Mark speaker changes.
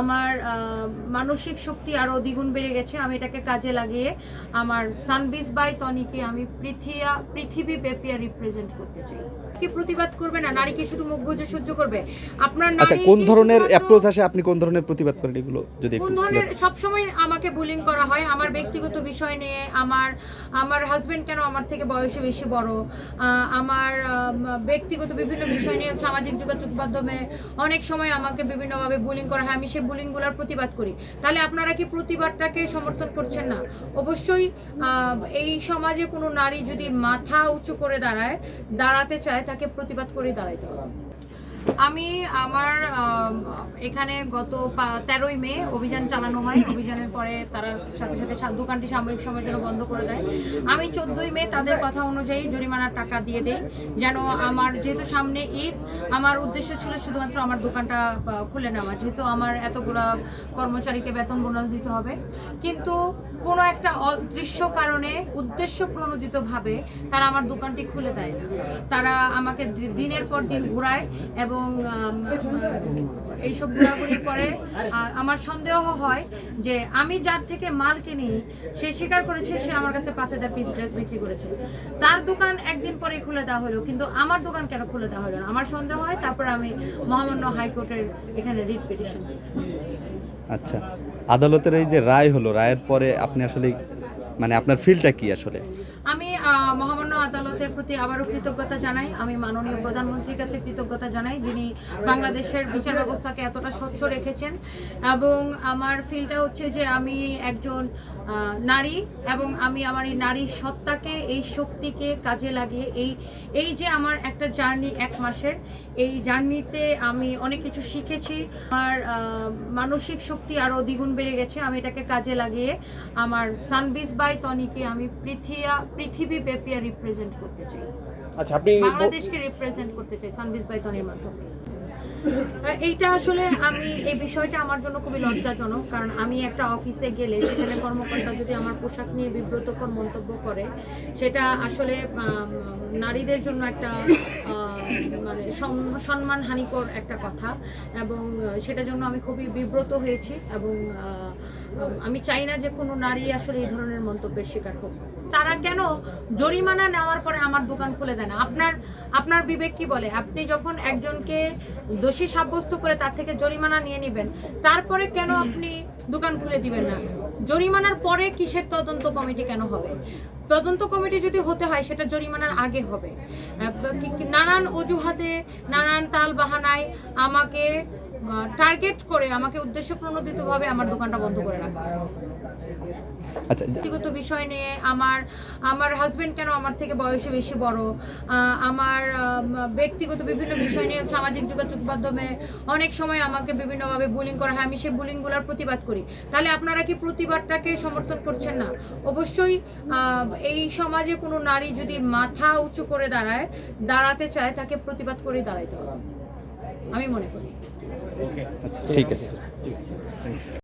Speaker 1: আমার মানসিক শক্তি আরও দ্বিগুণ বেড়ে গেছে। আমি এটাকে কাজে লাগিয়ে আমার সানবিজ বাই তনিকে আমি পৃথিয়া পৃথিবী ব্যাপী রিপ্রেজেন্ট করতে চাই। কি প্রতিবাদ করবে না? নারী কি শুধু মুখ বুজে সহ্য করবে? আপনার
Speaker 2: আচ্ছা কোন ধরনের অ্যাপ্রোচ আসে? আপনি কোন ধরনের প্রতিবাদ করেন এগুলো যদি
Speaker 1: কোন ধরনের? সবসময় আমাকে বুলিং করা হয়। আমার ব্যক্তিগত বিষয় নিয়ে আমার আমার হাজবেন্ড কেন আমার থেকে বয়সে বেশি বড়? আমার ব্যক্তিগত বিভিন্ন বিষয় নিয়ে সামাজিক যোগাযোগ মাধ্যমে অনেক সময় আমাকে বিভিন্নভাবে বুলিং করা হয়। আমি সেই বুলিংগুলোর প্রতিবাদ করি, তাহলে আপনারা কি প্রতিবাদটাকে সমর্থন করছেন না? অবশ্যই এই সমাজে কোনো নারী যদি মাথা উঁচু করে দাঁড়ায়, দাঁড়াতে চায়, তাকে প্রতিবাদ করে দাঁড়াইতে হবে। আমি আমার এখানে গত তেরোই মে অভিযান চালানো হয়। অভিযানের পরে তারা সাথে সাথে দোকানটি সাময়িক সময়ের জন্য বন্ধ করে দেয়। আমি চোদ্দই মে তাদের কথা অনুযায়ী জরিমানার টাকা দিয়ে দেই, যেন আমার, যেহেতু সামনে ঈদ, আমার উদ্দেশ্য ছিল শুধুমাত্র আমার দোকানটা খুলে নেওয়া। যেহেতু আমার এতগুলো কর্মচারীকে বেতন বোনাস দিতে হবে। কিন্তু কোনো একটা অদৃশ্য কারণে, উদ্দেশ্য প্রণোদিতভাবে তারা আমার দোকানটি খুলে দেয় না। তারা আমাকে দিনের পর দিন ঘোরায় এবং আহ, এইসব ঘোরাঘুরির পরে আমার সন্দেহ হয় যে আমি যার থেকে মাল কিনি সে স্বীকার করেছে সে আমার কাছে পাঁচ হাজার পিস ড্রেস বিক্রি করেছে। তার দোকান একদিন পরে খুলে দেওয়া হলো কিন্তু আমার দোকান কেন খুলে দেওয়া হলো আমার সন্দেহ হয় তারপর আমি মহামান্য হাইকোর্টের এখানে রিট পিটিশন
Speaker 2: আচ্ছা আদালতের এই যে রায় হলো রায়ের পরে আপনি আসলে মানে আপনার ফিলটা কি আসলে?
Speaker 1: আমি মহামান্য আদালতের প্রতি আবারও কৃতজ্ঞতা জানাই। আমি মাননীয় প্রধানমন্ত্রীর কাছে কৃতজ্ঞতা জানাই যিনি বাংলাদেশের বিচার ব্যবস্থাকে এতটা স্বচ্ছ রেখেছেন এবং আমার ফিলটা হচ্ছে যে আমি একজন নারী এবং আমি আমার এই নারীর সত্তাকে এই শক্তিকে কাজে লাগিয়ে এই এই যে আমার একটা জার্নি এক মাসের এই জার্নিতে আমি অনেক কিছু শিখেছি। আহ, মানসিক শক্তি আরও দ্বিগুণ বেড়ে গেছে। আমি এটাকে কাজে লাগিয়ে আমার সানবিজ বাই তনিকে আমি পৃথিয়া পৃথিবী ব্যাপী রিপ্রেজেন্ট করতে চাই।
Speaker 3: আচ্ছা আপনি
Speaker 1: বাংলাদেশকে রিপ্রেজেন্ট করতে চাই সানবিজ বাইতনের মাধ্যমে। এইটা আসলে আমি এই বিষয়টা আমার জন্য খুবই লজ্জাজনক কারণ আমি একটা অফিসে গেলে সেখানে কর্মকর্তা যদি আমার পোশাক নিয়ে বিব্রতকর মন্তব্য করে সেটা আসলে নারীদের জন্য একটা মানে সম্মানহানিকর একটা কথা এবং সেটার জন্য আমি খুবই বিব্রত হয়েছি এবং আমি চাই না যে কোনো নারী আসলে এই ধরনের মন্তব্যের শিকার হোক। তারা কেন জরিমানা নেওয়ার পরে আমার দোকান খুলে দেয় না? আপনার আপনার বিবেক কি বলে? আপনি যখন একজনকে দোষী সাব্যস্ত করে তার থেকে জরিমানা নিয়ে নেবেন, তারপরে কেন আপনি দোকান খুলে দিবেন না? জরিমানার পরে কিসের তদন্ত কমিটি কেন হবে? তদন্ত কমিটি যদি হতে হয়, সেটা জরিমানার আগে হবে। নানান অজুহাতে, নানান তাল বাহানায় আমাকে টার্গেট করে আমাকে উদ্দেশ্য প্রণোদিতভাবে আমার দোকানটা বন্ধ করে রাখা।
Speaker 2: আচ্ছা
Speaker 1: ব্যক্তিগত বিষয় নিয়ে আমার আমার হাজবেন্ড কেন আমার থেকে বয়সে বেশি বড়? আমার ব্যক্তিগত বিভিন্ন বিষয় নিয়ে সামাজিক যোগাযোগ মাধ্যমে অনেক সময় আমাকে বিভিন্নভাবে বুলিং করা হয়। আমি সেই বুলিংগুলোর প্রতিবাদ করি। তাহলে আপনারা কি প্রতিবাদটাকে সমর্থন করছেন না? অবশ্যই এই সমাজে কোনো নারী যদি মাথা উঁচু করে দাঁড়ায় দাঁড়াতে চায় তাকে প্রতিবাদ করে দাঁড়াইতে হবে। আমি মনে করি।
Speaker 2: আচ্ছা ঠিক আছে।